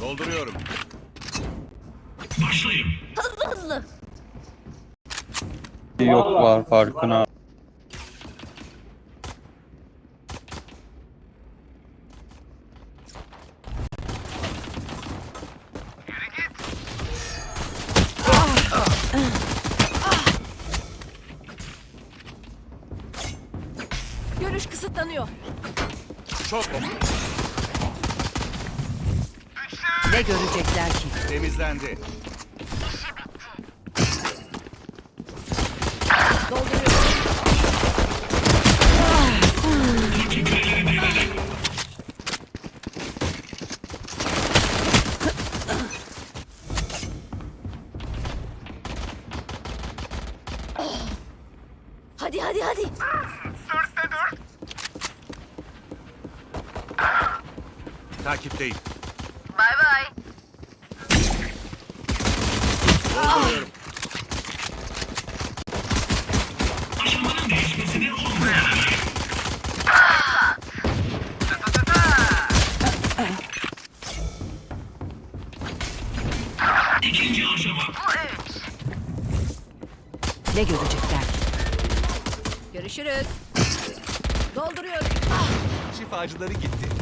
Dolduruyorum. Hızlı hızlı. Yok var farkına. Görüş kısıtlanıyor. Çok. Ne görecekler ki? Temizlendi. Hadi hadi hadi. Takipteyim. Ne görecekler? Görüşürüz. Dolduruyorum. Şifacıları gitti.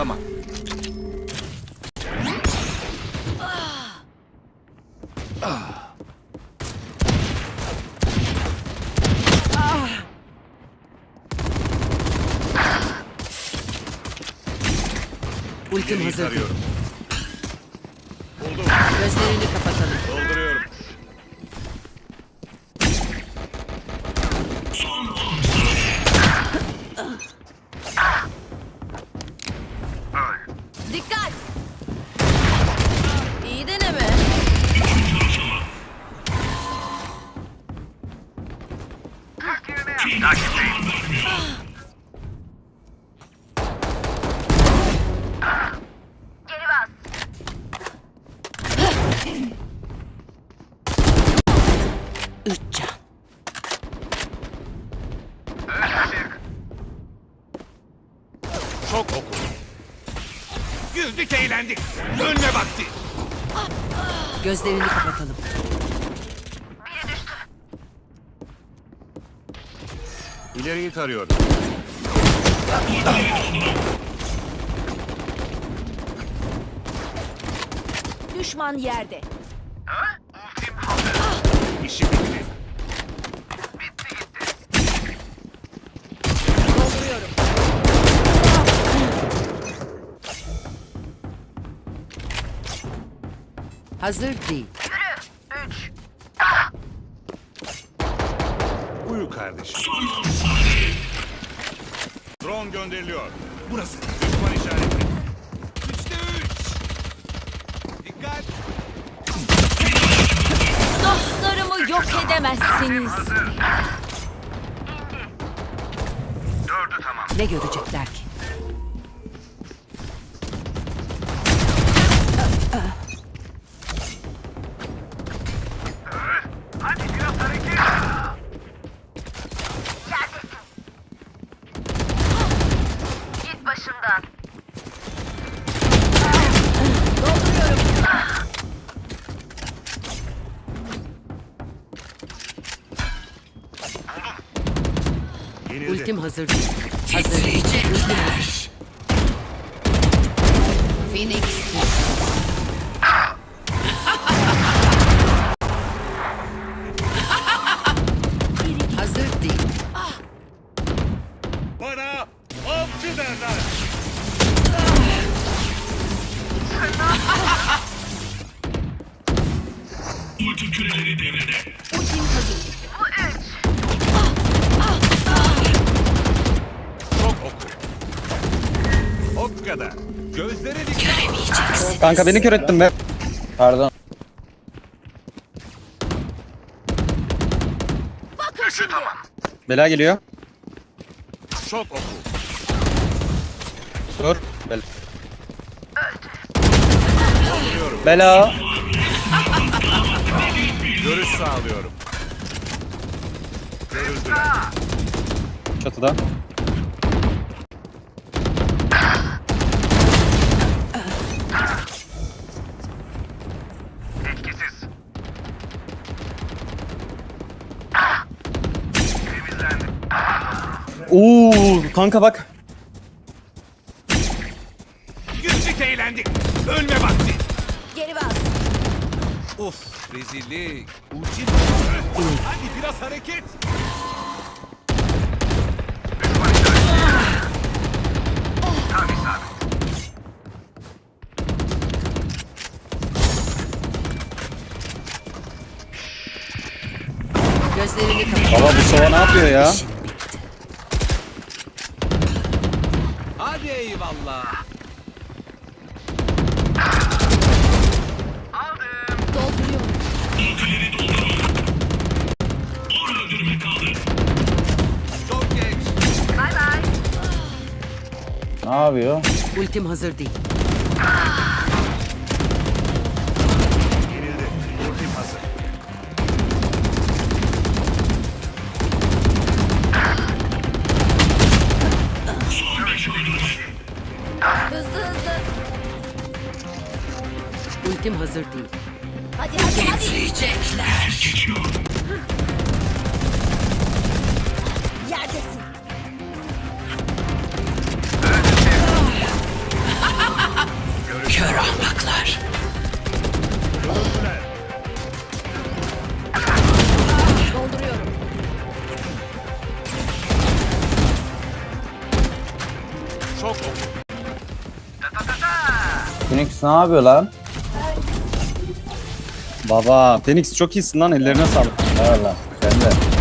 Tamam. Ultim hazır. tarıyorum. Buldum. Gözlerini kapatalım. Dolduruyorum. Dikkat. Üç can. Çok oku. Güldük eğlendik. Önüne vakti. Gözlerini kapatalım. İleriyi tarıyorum. Düşman yerde. Ha? Ultim hazır. İşi bitti. Bitti gitti. Dolduruyorum. Hazır değil. Yürü. Üç. Uyu kardeşim. Drone gönderiliyor. Burası. Düşman işareti. Üçte üç. Dikkat. Dostlarımı yok edemezsiniz. Dördü tamam. Ne görecekler ki? Yenildi. Ultim hazır değil. Hazır. Ultim hazır. Phoenix. Kadar. Gözlere dikkat. Kanka beni kör ettin be. Pardon. Bakın şimdi. tamam. Bela geliyor. Çok oku. Dur. Bela. Bela. Görüş sağlıyorum. Görüldüler. Çatıda. Oo kanka bak. Güldük eğlendik. Ölme vakti. Geri bas. Uf rezillik. Ultim. Hadi biraz hareket. Gözlerini kapat. Baba bu sova ne yapıyor ya? Hadi eyvallah. Aldım. Dolduruyorum. Çok geç. Bay bay. Ne yapıyor? Ultim hazır değil. Ultim hazır değil. Hadi hadi hadi. Yerdesin. Kör ahmaklar. Dolduruyorum. Çok. Phoenix ne yapıyor lan? Baba Phoenix çok iyisin lan ellerine sağlık. Eyvallah. Sen de.